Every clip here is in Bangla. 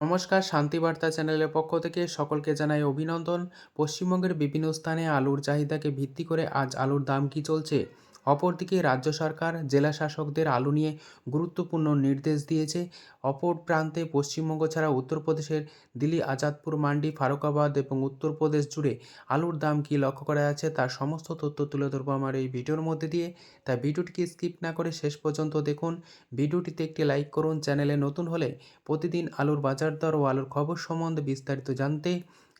নমস্কার শান্তিবার্তা চ্যানেলের পক্ষ থেকে সকলকে জানাই অভিনন্দন। পশ্চিমবঙ্গের বিভিন্ন স্থানে আলুর চাহিদাকে ভিত্তি করে আজ আলুর দাম কি চলছে? অপরদিকে রাজ্য সরকার জেলা শাসকদের আলু নিয়ে গুরুত্বপূর্ণ নির্দেশ দিয়েছে। অপর প্রান্তে পশ্চিমবঙ্গ ছাড়া উত্তরপ্রদেশের দিল্লি, আজাদপুর, মান্ডি, ফারুকাবাদ এবং উত্তরপ্রদেশ জুড়ে আলুর দাম কী লক্ষ্য করা যাচ্ছে তার সমস্ত তথ্য তুলে ধরবো আমার এই ভিডিওর মধ্যে দিয়ে। তাই ভিডিওটিকে স্কিপ না করে শেষ পর্যন্ত দেখুন। ভিডিওটিতে একটি লাইক করুন, চ্যানেলে নতুন হলে প্রতিদিন আলুর বাজার দর ও আলুর খবর সম্বন্ধে বিস্তারিত জানতে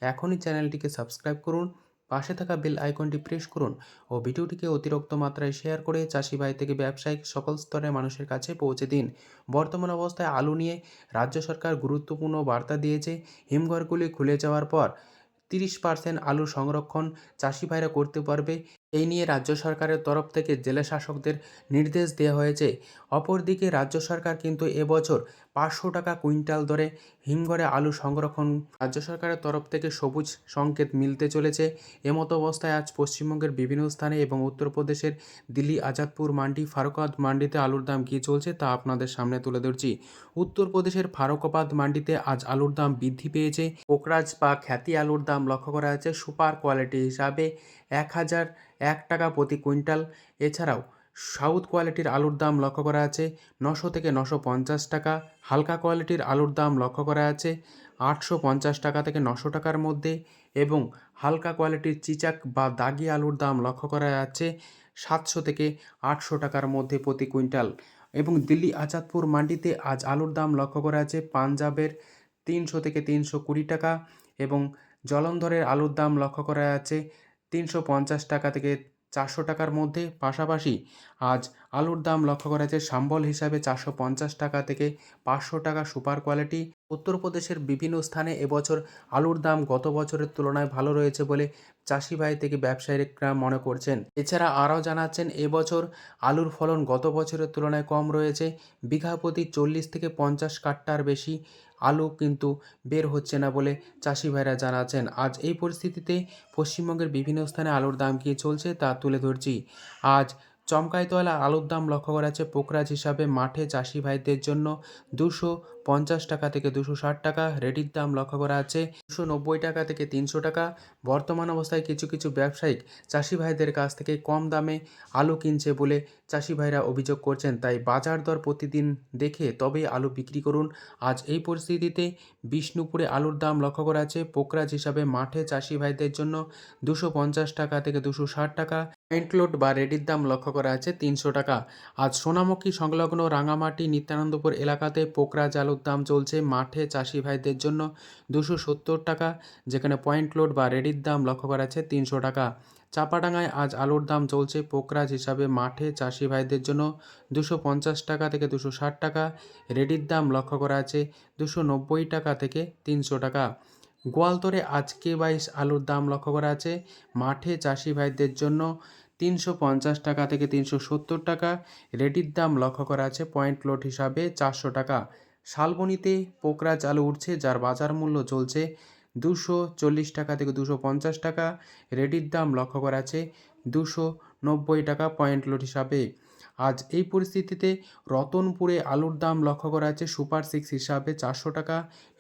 এখনই চ্যানেলটিকে সাবস্ক্রাইব করুন। পাশে থাকা বেল আইকনটি প্রেস করুন ও ভিডিওটিকে অতিরিক্ত মাত্রায় শেয়ার করে চাষি ভাই থেকে ব্যবসায়িক সকল স্তরের মানুষের কাছে পৌঁছে দিন। বর্তমান অবস্থায় আলু নিয়ে রাজ্য সরকার গুরুত্বপূর্ণ বার্তা দিয়েছে। হিমঘরগুলি খুলে যাওয়ার পর তিরিশ পার্সেন্ট আলু সংরক্ষণ চাষি ভাইরা করতে পারবে। এই নিয়ে রাজ্য সরকারের তরফ থেকে জেলা শাসকদের নির্দেশ দেওয়া হয়েছে। অপরদিকে রাজ্য সরকার কিন্তু এবছর পাঁচশো টাকা কুইন্টাল দরে হিমঘরে আলু সংরক্ষণ, রাজ্য সরকারের তরফ থেকে সবুজ সংকেত মিলতে চলেছে। এমতো অবস্থায় আজ পশ্চিমবঙ্গের বিভিন্ন স্থানে এবং উত্তরপ্রদেশের দিল্লি, আজাদপুর, মান্ডি, ফারুকাবাদ মান্ডিতে আলুর দাম কী চলছে তা আপনাদের সামনে তুলে ধরছি। উত্তরপ্রদেশের ফারুকাবাদ মান্ডিতে আজ আলুর দাম বৃদ্ধি পেয়েছে। কোকরাজ বা খ্যাতি আলুর দাম লক্ষ্য করা যাচ্ছে সুপার কোয়ালিটি হিসাবে। এক হাজার এক টাকা প্রতি কুইন্টাল। এছাড়াও সাউথ কোয়ালিটির আলুর দাম লক্ষ্য করা আছে নশো থেকে নশো পঞ্চাশ টাকা। হালকা কোয়ালিটির আলুর দাম লক্ষ্য করা আছে আটশো পঞ্চাশ টাকা থেকে নশো টাকার মধ্যে এবং হালকা কোয়ালিটির চিচাক বা দাগি আলুর দাম লক্ষ্য করা যাচ্ছে সাতশো থেকে আটশো টাকার মধ্যে প্রতি কুইন্টাল। এবং দিল্লি আজাদপুর মান্ডিতে আজ আলুর দাম লক্ষ্য করা আছে পাঞ্জাবের তিনশো থেকে তিনশো কুড়ি টাকা এবং জলন্ধরের আলুর দাম লক্ষ্য করা যাচ্ছে তিনশো পঞ্চাশ টাকা থেকে চারশো টাকার মধ্যে পাশাপাশি আজ আলুর দাম লক্ষ্য করা যায় সাম্বল হিসাবে চারশো পঞ্চাশ টাকা থেকে পাঁচশো টাকা সুপার কোয়ালিটি। উত্তরপ্রদেশের বিভিন্ন স্থানে এবছর আলুর দাম গত বছরের তুলনায় ভালো রয়েছে বলে চাষি ভাই থেকে ব্যবসায়িকরা মনে করছেন। এছাড়া আরও জানাচ্ছেন, এবছর আলুর ফলন গত বছরের তুলনায় কম রয়েছে। বিঘা প্রতি চল্লিশ থেকে পঞ্চাশ কাট্টার বেশি আলু কিন্তু বের হচ্ছে না বলে চাষি ভাইরা জানাচ্ছেন। আজ এই পরিস্থিতিতে পশ্চিমবঙ্গের বিভিন্ন স্থানে আলুর দাম কী চলছে তা তুলে ধরছি। আজ চমকাইতলা আলুর দাম লক্ষ্য করা যাচ্ছে পোকরাজ হিসাবে মাঠে চাষি ভাইদের জন্য দুশো পঞ্চাশ টাকা থেকে দুশো ষাট টাকা, রেডির দাম লক্ষ্য করা আছে দুশো নব্বই টাকা থেকে তিনশো টাকা। বর্তমান অবস্থায় কিছু কিছু ব্যবসায়িক চাষি ভাইদের কাছ থেকে কম দামে আলু কিনছে বলে চাষি ভাইরা অভিযোগ করছেন। তাই বাজার দর প্রতিদিন দেখে তবেই আলু বিক্রি করুন। আজ এই পরিস্থিতিতে বিষ্ণুপুরে আলুর দাম লক্ষ্য করা আছে পোকরাজ হিসাবে মাঠে চাষি ভাইদের জন্য দুশো পঞ্চাশ টাকা থেকে দুশো ষাট টাকা। পয়েন্টলোড বা রেডির দাম লক্ষ্য করা আছে তিনশো টাকা। আজ সোনামুখী সংলগ্ন রাঙামাটি নিত্যানন্দপুর এলাকাতে পোকরাজ আলুর দাম চলছে মাঠে চাষি ভাইদের জন্য দুশো সত্তর টাকা, যেখানে পয়েন্ট লোড বা রেডির দাম লক্ষ্য করা আছে তিনশো টাকা। চাপাডাঙ্গায় আজ আলুর দাম চলছে পোকরাজ হিসাবে মাঠে চাষি ভাইদের জন্য দুশো পঞ্চাশ টাকা থেকে দুশো ষাট টাকা, রেডির দাম লক্ষ্য করা আছে দুশো নব্বই টাকা থেকে তিনশো টাকা। গোয়ালতরে আজকে বাইশ আলুর দাম লক্ষ্য করা আছে। মাঠে চাষি ভাইদের জন্য তিনশো পঞ্চাশ টাকা থেকে তিনশো সত্তর টাকা। রেডির দাম লক্ষ্য করা আছে পয়েন্ট লোড হিসাবে চারশো টাকা। শালবনিতে পোকরাজ আলু উঠছে, যার বাজার মূল্য চলছে দুশো চল্লিশ টাকা থেকে দুশো পঞ্চাশ টাকা। রেডির দাম লক্ষ্য করা আছে দুশো নব্বই টাকা পয়েন্ট লোড হিসাবে। আজ এই পরিস্থিতিতে রতনপুরে আলুর দাম লক্ষ্য করা আছে সুপার সিক্স হিসাবে চারশো টাকা,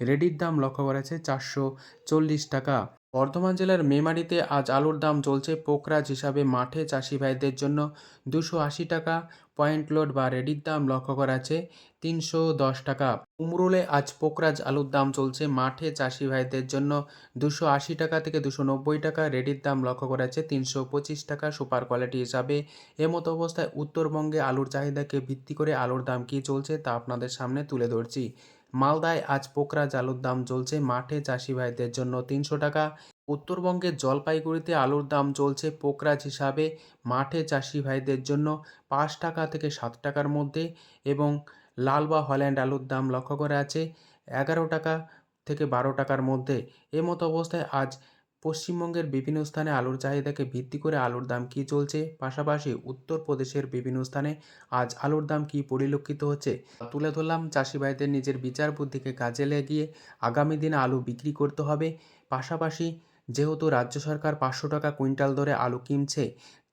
রেডির দাম লক্ষ্য করা আছে চারশো চল্লিশ টাকা। বর্ধমান জেলার মেমারিতে আজ আলুর দাম চলছে পোকরাজ হিসাবে মাঠে চাষি ভাইদের জন্য দুশো আশি টাকা, পয়েন্ট লোড বা রেডির দাম লক্ষ্য করা আছে তিনশো দশ টাকা। উমরুলে আজ পোকরাজ আলুর দাম চলছে মাঠে চাষি ভাইদের জন্য দুশো আশি টাকা থেকে দুশো নব্বই টাকা, রেডির দাম লক্ষ্য করা আছে তিনশো পঁচিশ টাকা। সুপার কোয়ালিটি হিসাবে এমতো অবস্থায় উত্তরবঙ্গে আলুর চাহিদাকে ভিত্তি করে আলুর দাম কী চলছে তা আপনাদের সামনে তুলে ধরছি। মালদায় আজ পোকরা জালুর দাম চলছে মাঠে চাষি ভাইদের জন্য তিনশো টাকা। উত্তরবঙ্গের জলপাইগুড়িতে আলুর দাম চলছে পোকরাজ হিসাবে মাঠে চাষি ভাইদের জন্য পাঁচ টাকা থেকে সাত টাকার মধ্যে এবং লাল বা হল্যান্ড আলুর দাম লক্ষ্য করে আছে এগারো টাকা থেকে বারো টাকার মধ্যে। এমতো অবস্থায় আজ পশ্চিমবঙ্গের বিভিন্ন স্থানে আলুর চাহিদাকে ভিত্তি করে আলুর দাম কী চলছে? পাশাপাশি উত্তরপ্রদেশের বিভিন্ন স্থানে আজ আলুর দাম কী পরিলক্ষিত হচ্ছে? তুলে ধরলাম চাষি ভাইদের নিজের বিচার বুদ্ধিকে কাজে লাগিয়ে আগামী দিনে আলু বিক্রি করতে হবে। পাশাপাশি যেহেতু রাজ্য সরকার পাঁচশো টাকা কুইন্টাল দরে আলু কিনছে,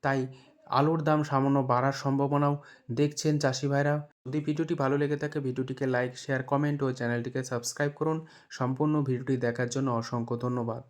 তাই আলুর দাম সামান্য বাড়ার সম্ভাবনাও দেখছেন চাষি ভাইরা যদি ভিডিওটি ভালো লেগে থাকে, ভিডিওটিকে লাইক, শেয়ার, কমেন্ট ও চ্যানেলটিকে সাবস্ক্রাইব করুন। সম্পূর্ণ ভিডিওটি দেখার জন্য অসংখ্য ধন্যবাদ।